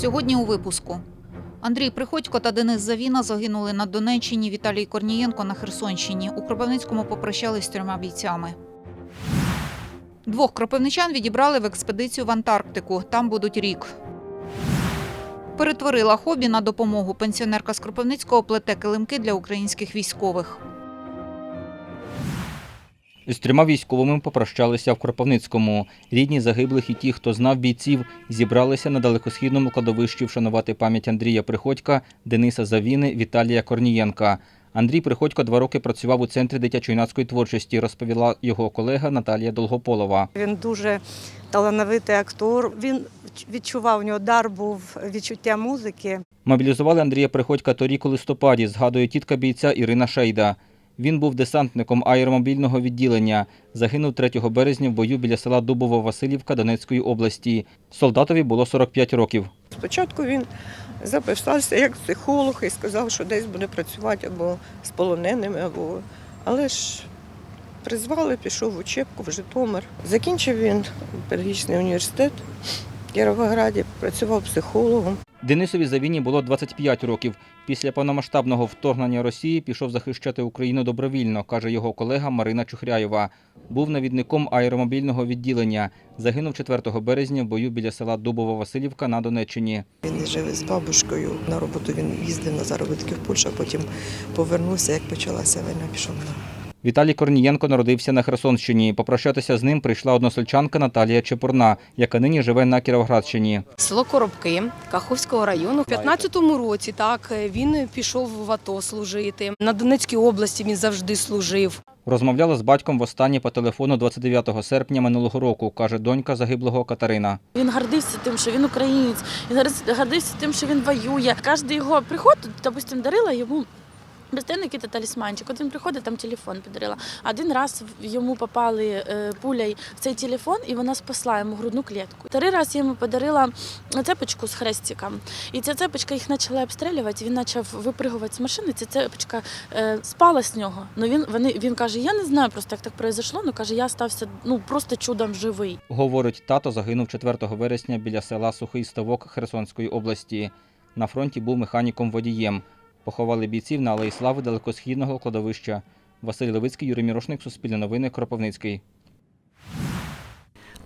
Сьогодні у випуску. Андрій Приходько та Денис Завіна загинули на Донеччині, Віталій Корнієнко на Херсонщині. У Кропивницькому попрощались з трьома бійцями. Двох кропивничан відібрали в експедицію в Антарктику. Там будуть рік. Перетворила хобі на допомогу. Пенсіонерка з Кропивницького плете килимки для українських військових. З трьома військовими попрощалися в Кропивницькому. Рідні загиблих і ті, хто знав бійців, зібралися на далекосхідному кладовищі вшанувати пам'ять Андрія Приходька, Дениса Завіни, Віталія Корнієнка. Андрій Приходько два роки працював у центрі дитячо-юнацької творчості, розповіла його колега Наталія Долгополова. Він дуже талановитий актор. Він відчував у нього дар був відчуття музики. Мобілізували Андрія Приходька торік у листопаді, згадує тітка бійця Ірина Шейда. Він був десантником аеромобільного відділення. Загинув 3 березня в бою біля села Дубово-Василівка Донецької області. Солдатові було 45 років. Спочатку він записався як психолог і сказав, що десь буде працювати або з полоненими, або але ж призвали, пішов в учебку в Житомир. Закінчив він педагогічний університет Кіровограді, працював психологом. Денисові Завіні було 25 років. Після повномасштабного вторгнення Росії пішов захищати Україну добровільно, каже його колега Марина Чухряєва. Був навідником аеромобільного відділення. Загинув 4 березня в бою біля села Дубово-Василівка на Донеччині. Він жив з бабушкою. На роботу він їздив на заробітки в Польщу, а потім повернувся, як почалася війна, пішов на Віталій Корнієнко народився на Херсонщині. Попрощатися з ним прийшла односельчанка Наталія Чепурна, яка нині живе на Кіровоградщині. Село Коробки Каховського району. У 15-му році так він пішов в АТО служити. На Донецькій області він завжди служив. Розмовляла з батьком востаннє по телефону 29 серпня минулого року, каже донька загиблого Катерина. Він гордився тим, що він українець. Він гордився- гордився тим, що він воює. Кожен його приход, допустим, дарила йому. Постійно якийсь талісманчик. Він приходить, там телефон подарила. Один раз йому попали е, пулею в цей телефон, і вона спасла йому грудну клітку. Три раз йому подарила цепочку з хрестиком. І ця цепочка їх почала обстрілювати. Він почав випригувати з машини. Ця цепочка е, спала з нього. Ну він вони він каже: Я не знаю просто, як так произошло. Ну каже, я стався ну просто чудом живий. Говорить, тато загинув 4 вересня біля села Сухий Ставок Херсонської області. На фронті був механіком-водієм. Поховали бійців на Алеї Слави далекосхідного кладовища. Василь Левицький, Юрій Мірошник, Суспільне новини, Кропивницький.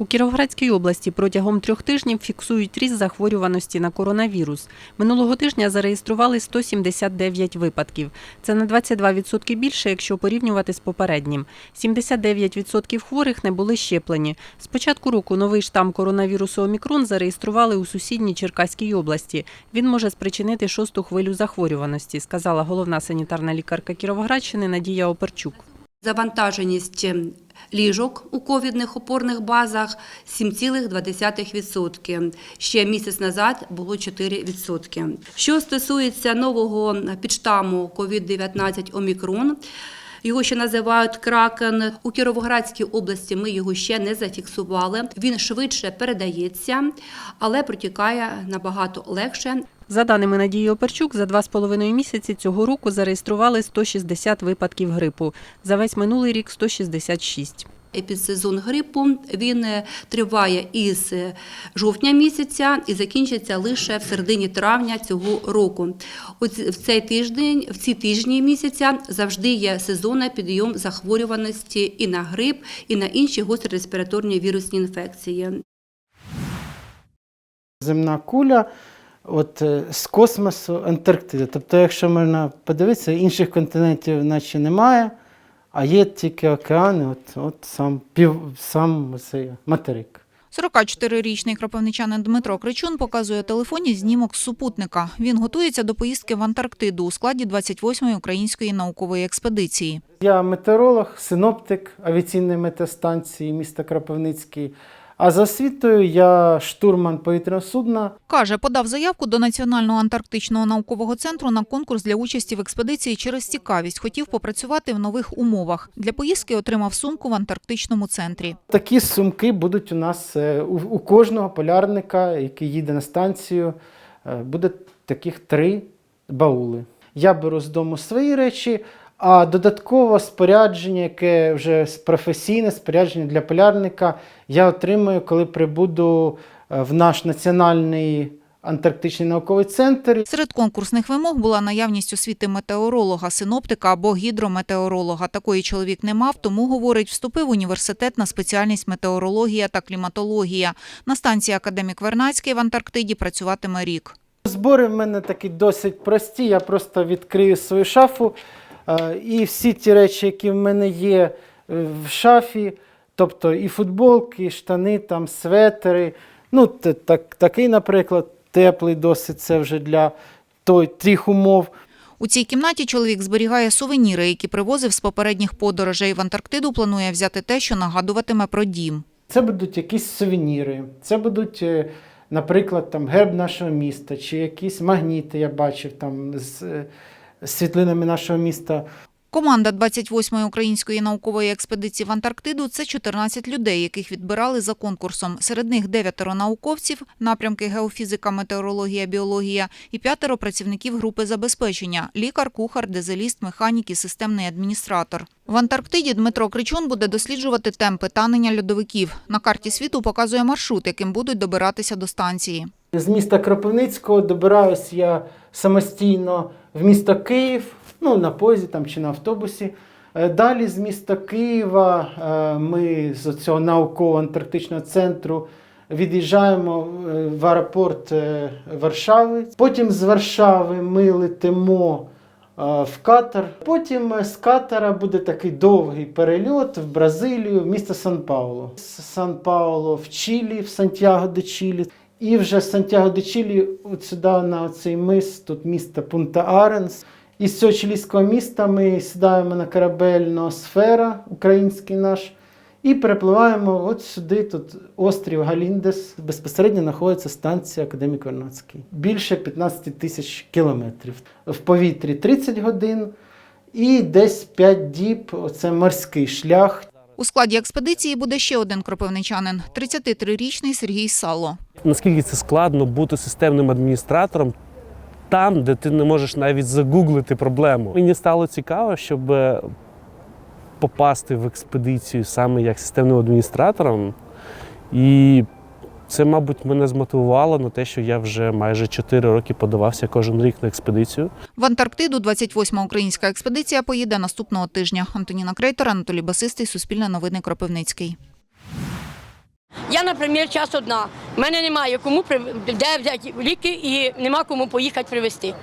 У Кіровоградській області протягом трьох тижнів фіксують ріст захворюваності на коронавірус. Минулого тижня зареєстрували 179 випадків. Це на 22% більше, якщо порівнювати з попереднім. 79% хворих не були щеплені. З початку року новий штам коронавірусу Омікрон зареєстрували у сусідній Черкаській області. Він може спричинити шосту хвилю захворюваності, сказала головна санітарна лікарка Кіровоградщини Надія Оперчук. Завантаженість ліжок у ковідних опорних базах 7,2%. Ще місяць назад було 4%. Що стосується нового підштаму COVID-19 Омікрон, його ще називають кракен. У Кіровоградській області ми його ще не зафіксували. Він швидше передається, але протікає набагато легше. За даними Надії Оперчук, за два з половиною місяці цього року зареєстрували 160 випадків грипу. За весь минулий рік 166. Епідсезон грипу він е, триває із е, жовтня місяця і закінчиться лише в середині травня цього року. В цей тиждень, в ці тижні місяця завжди є сезонний підйом захворюваності і на грип, і на інші гострі респіраторні вірусні інфекції. земна куля от, е, з космосу Антарктида. Тобто, якщо можна подивитися, інших континентів наче немає, а є тільки океани, от, от сам, пів, сам материк. 44-річний кропивничанин Дмитро Кричун показує телефоні знімок з супутника. Він готується до поїздки в Антарктиду у складі 28-ї української наукової експедиції. Я метеоролог, синоптик авіаційної метеостанції міста Кропивницький. А за освітою я штурман повітряного судна. Каже, подав заявку до Національного антарктичного наукового центру на конкурс для участі в експедиції через цікавість. Хотів попрацювати в нових умовах. Для поїздки отримав сумку в антарктичному центрі. Такі сумки будуть у нас е, у, кожного полярника, який їде на станцію. е, Буде таких три баули. Я беру з дому свої речі, а додатково спорядження, яке вже професійне спорядження для полярника, я отримую, коли прибуду е, в наш національний Антарктичний науковий центр. Серед конкурсних вимог була наявність освіти метеоролога, синоптика або гідрометеоролога. Такої чоловік не мав, тому, говорить, вступив в університет на спеціальність метеорологія та кліматологія. На станції Академік Вернацький в Антарктиді працюватиме рік. Збори в мене такі досить прості. Я просто відкрию свою шафу і всі ті речі, які в мене є е, в шафі, тобто і футболки, і штани, там, светери. Ну, так, такий, наприклад, теплий досить, це вже для той, тих умов. У цій кімнаті чоловік зберігає сувеніри, які привозив з попередніх подорожей. В Антарктиду планує взяти те, що нагадуватиме про дім. Це будуть якісь сувеніри, це будуть, е, наприклад, там, герб нашого міста, чи якісь магніти, я бачив там з е, світлинами нашого міста. Команда 28-ї української наукової експедиції в Антарктиду – це 14 людей, яких відбирали за конкурсом. Серед них дев'ятеро науковців, напрямки геофізика, метеорологія, біологія і п'ятеро працівників групи забезпечення – лікар, кухар, дизеліст, механік і системний адміністратор. В Антарктиді Дмитро Кричун буде досліджувати темпи танення льодовиків. На карті світу показує маршрут, яким будуть добиратися до станції. З міста Кропивницького добираюсь я самостійно в місто Київ, ну, на поїзді там, чи на автобусі. Е, Далі з міста Києва е, ми з цього науково-антарктичного центру від'їжджаємо е, в аеропорт Варшави. Потім з Варшави ми летимо в Катар. Потім з Катара буде такий довгий перельот в Бразилію, в місто Сан-Пауло. З Сан-Пауло в Чилі, в Сантьяго де Чилі. І вже Сантьяго де Чилі от сюди на цей мис, тут місто Пунта Аренс. І з цього чилійського міста ми сідаємо на корабель Ноосфера, український наш, і перепливаємо от сюди, тут острів Галіндес, безпосередньо знаходиться станція Академік Вернадський. Більше 15 тисяч кілометрів. В повітрі 30 годин і десь 5 діб, оце морський шлях. У складі експедиції буде ще один кропивничанин – 33-річний Сергій Сало. наскільки це складно бути системним адміністратором там, де ти не можеш навіть загуглити проблему. Мені стало цікаво, щоб е, попасти в експедицію саме як системним адміністратором. І це, мабуть, мене змотивувало на те, що я вже майже 4 роки подавався кожен рік на експедицію. В Антарктиду 28-ма українська експедиція поїде наступного тижня. Антоніна Крейтор, Анатолій Басистий, Суспільне новини Кропивницький. Я, наприклад, час одна. У мене немає кому де взяти ліки і нема кому поїхати привезти.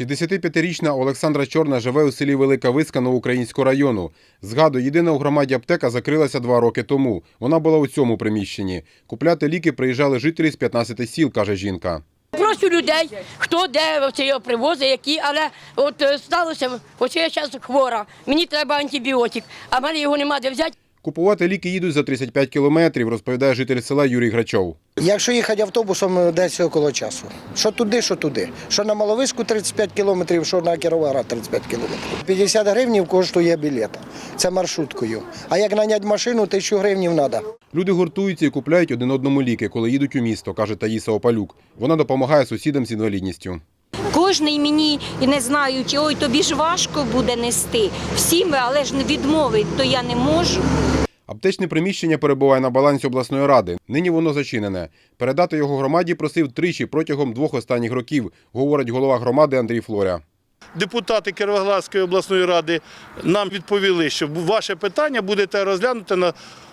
65-річна Олександра Чорна живе у селі Велика Виска Новоукраїнського району. Згадує, єдина у громаді аптека закрилася два роки тому. Вона була у цьому приміщенні. Купляти ліки приїжджали жителі з 15 сіл, каже жінка. Прошу людей, хто де оце його привозить, які, але от е, сталося, оце я зараз хвора, мені треба антибіотик, а в мене його нема де взяти. Купувати ліки їдуть за 35 кілометрів, розповідає житель села Юрій Грачов. Якщо їхати автобусом, десь около часу. Що туди, що туди. Що на Маловиську 35 кілометрів, що на Кіровоград 35 кілометрів. 50 гривнів коштує білет. Це маршруткою. А як наняти машину, тисячу гривнів треба. Люди гуртуються і купляють один одному ліки, коли їдуть у місто, каже Таїса Опалюк. Вона допомагає сусідам з інвалідністю. Кожний мені і не знаю, чи ой, тобі ж важко буде нести. Всім, але ж не відмовить, то я не можу. Аптечне приміщення перебуває на балансі обласної ради. Нині воно зачинене. Передати його громаді просив тричі протягом двох останніх років, говорить голова громади Андрій Флоря. Депутати Кіровоградської обласної ради нам відповіли, що ваше питання будете розглянути на,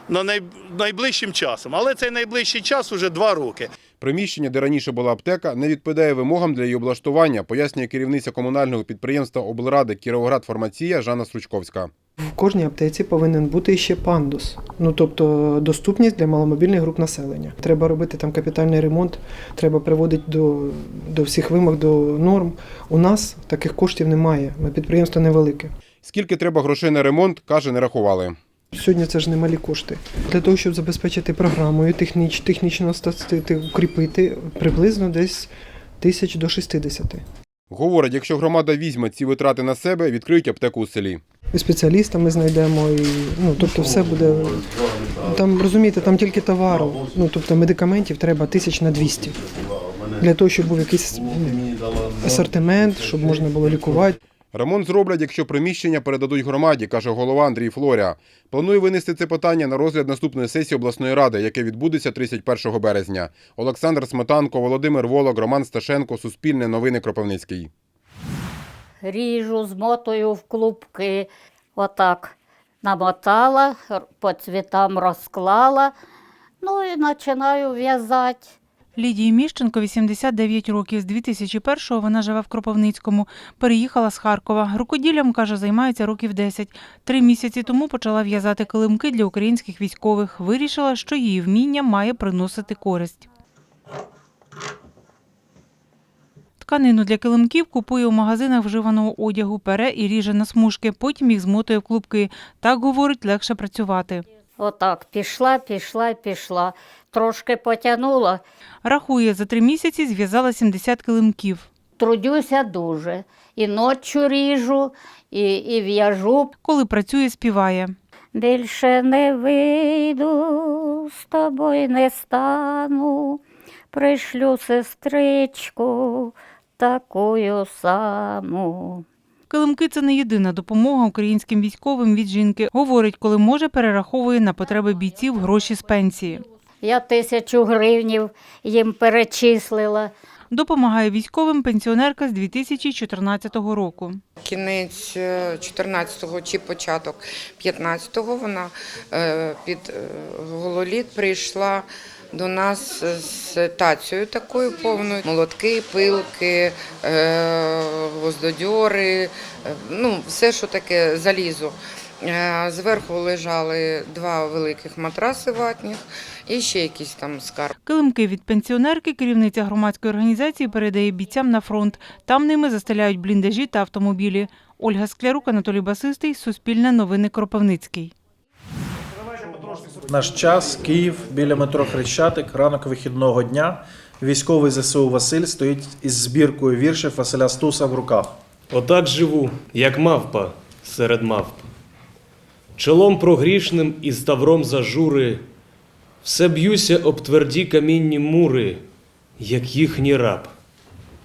на най, найближчим часом. Але цей найближчий час уже два роки. Приміщення, де раніше була аптека, не відповідає вимогам для її облаштування, пояснює керівниця комунального підприємства облради Кіровоград Фармація Жанна Стручковська. В кожній аптеці повинен бути ще пандус, ну тобто доступність для маломобільних груп населення. Треба робити там капітальний ремонт, треба приводити до, до всіх вимог, до норм. У нас таких коштів немає. Ми підприємство невелике. Скільки треба грошей на ремонт, каже, не рахували. Сьогодні це ж немалі кошти. Для того, щоб забезпечити програмою, техніч, технічно укріпити, приблизно десь тисяч до 60. Говорить, якщо громада візьме ці витрати на себе, відкриють аптеку у селі. І спеціаліста ми знайдемо, і, ну, тобто все буде. Там, розумієте, там тільки товару, ну, тобто медикаментів треба тисяч на 200. Для того, щоб був якийсь асортимент, щоб можна було лікувати. Ремонт зроблять, якщо приміщення передадуть громаді, каже голова Андрій Флоря. Планує винести це питання на розгляд наступної сесії обласної ради, яке відбудеться 31 березня. Олександр Сметанко, Володимир Волок, Роман Сташенко, Суспільне новини Кропивницький. ріжу, змотую в клубки. Отак намотала, по цвітам розклала, ну і починаю в'язати. Лідії Міщенко 89 років. З 2001-го вона живе в Кропивницькому. Переїхала з Харкова. Рукоділлям, каже, займається років 10. Три місяці тому почала в'язати килимки для українських військових. Вирішила, що її вміння має приносити користь. Тканину для килимків купує у магазинах вживаного одягу, пере і ріже на смужки, потім їх змотує в клубки. Так, говорить, легше працювати. Отак пішла, пішла, пішла. Трошки потягнула. Рахує, за три місяці зв'язала 70 килимків. Трудюся дуже. І ночі ріжу, і, і в'яжу. Коли працює, співає. Більше не вийду, з тобою не стану. Пришлю сестричку такою саму. Килимки це не єдина допомога українським військовим від жінки. Говорить, коли може, перераховує на потреби бійців гроші з пенсії. Я тисячу гривнів їм перечислила. Допомагає військовим пенсіонерка з 2014 року. Кінець 14-го чи початок 15-го вона е, під е, гололіт прийшла до нас з тацією такою повною. Молотки, пилки, е, гвоздодьори, е, ну, все, що таке залізо. Е, Зверху лежали два великих матраси ватних і ще якийсь там скарб. Килимки від пенсіонерки керівниця громадської організації передає бійцям на фронт. Там ними застеляють бліндажі та автомобілі. Ольга Склярук, Анатолій Басистий, Суспільне новини Кропивницький. Наш час, Київ, біля метро Хрещатик, ранок вихідного дня. Військовий ЗСУ Василь стоїть із збіркою віршів Василя Стуса в руках. Отак живу, як мавпа серед мавп. Чолом прогрішним і ставром зажури, все б'юся об тверді камінні мури, як їхній раб,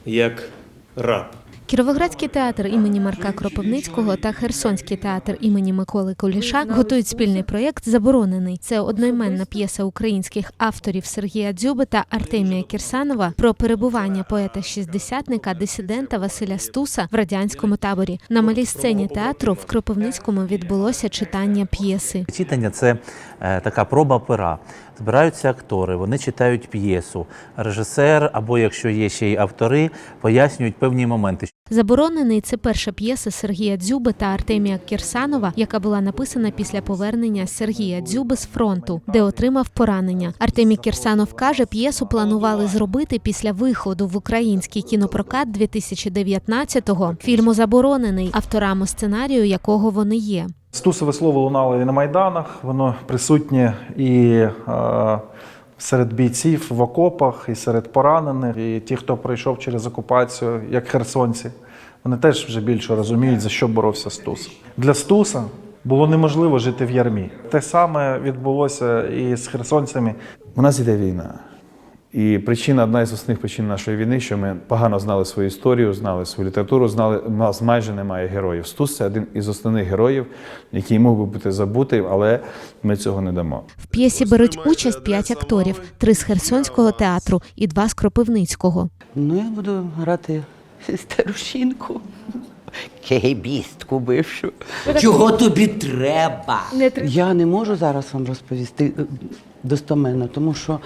як раб. Кіровоградський театр імені Марка Кропивницького та Херсонський театр імені Миколи Куліша готують спільний проєкт Заборонений. Це одноіменна п'єса українських авторів Сергія Дзюби та Артемія Кірсанова про перебування поета-шістдесятника дисидента Василя Стуса в радянському таборі. На малій сцені театру в Кропивницькому відбулося читання п'єси. Читання це е, така проба пера. Збираються актори, вони читають п'єсу. Режисер, або якщо є ще й автори, пояснюють певні моменти. Заборонений це перша п'єса Сергія Дзюби та Артемія Кірсанова, яка була написана після повернення Сергія Дзюби з фронту, де отримав поранення. Артемій Кірсанов каже, п'єсу планували зробити після виходу в український кінопрокат 2019-го. Фільму заборонений авторами сценарію, якого вони є. Стусове слово лунало і на майданах, воно присутнє і е, серед бійців в окопах, і серед поранених, і ті, хто пройшов через окупацію, як херсонці, вони теж вже більше розуміють, за що боровся Стус. Для Стуса було неможливо жити в ярмі. Те саме відбулося і з херсонцями. У нас іде війна. І причина, одна із основних причин нашої війни, що ми погано знали свою історію, знали свою літературу, знали, у нас майже немає героїв. Стус це один із основних героїв, який мог би бути забутий, але ми цього не дамо. В п'єсі беруть участь п'ять акторів: три з Херсонського театру і два з Кропивницького. Ну, я буду грати старушинку. Кегебістку бившу. Чого тобі треба? Не Я не можу зараз вам розповісти достоменно, тому що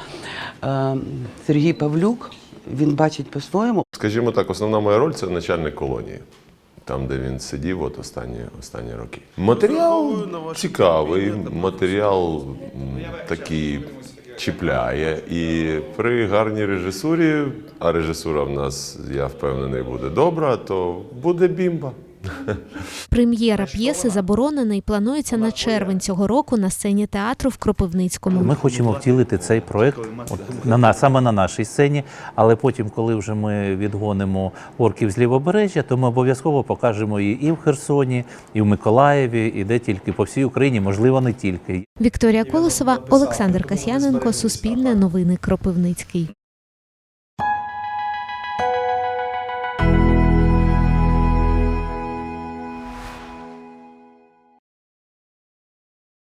е, Сергій Павлюк він бачить по-своєму. Скажімо так, основна моя роль це начальник колонії, там, де він сидів от останні, останні роки. Матеріал цікавий, матеріал такий чіпляє. І при гарній режисурі, а режисура в нас, я впевнений, буде добра, то буде бімба. Прем'єра п'єси заборонений планується на червень цього року на сцені театру в Кропивницькому. Ми хочемо втілити цей проект от, на нас, саме на нашій сцені, але потім, коли вже ми відгонимо орків з лівобережжя, то ми обов'язково покажемо її і в Херсоні, і в Миколаєві, і де тільки по всій Україні, можливо, не тільки. Вікторія Колосова, Олександр Касьяненко, Суспільне новини Кропивницький.